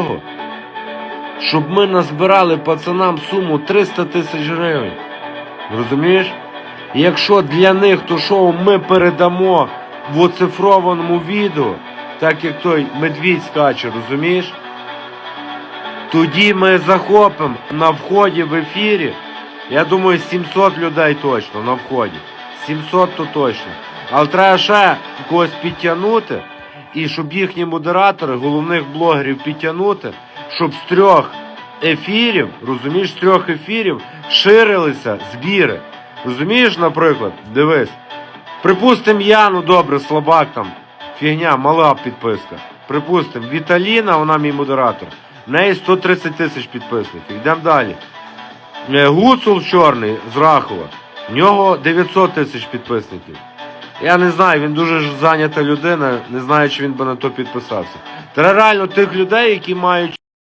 того, щоб ми назбирали пацанам суму 300 тисяч гривень. Розумієш? Якщо для них то шоу ми передамо в оцифрованому відео, так як той медвідь скаче, розумієш? Тоді ми захопимо на вході в ефірі. Я думаю, 700 людей точно на вході. 700 то точно. Але треба ще когось підтягнути, і щоб їхні модератори, головних блогерів підтягнути, щоб з трьох ефірів, розумієш, з трьох ефірів ширилися збіри. Розумієш, наприклад, дивись. Припустим, я, ну добре, слабак там, фігня, мала підписка. Припустим, Віталіна, вона мій модератор. В неї 130 тисяч підписників. Йдемо далі. Е, Гуцул чорний з Рахова. В нього 900 тисяч підписників. Я не знаю, він дуже ж зайнята людина, не знаю, чи він би на то підписався. Треба реально тих людей, які мають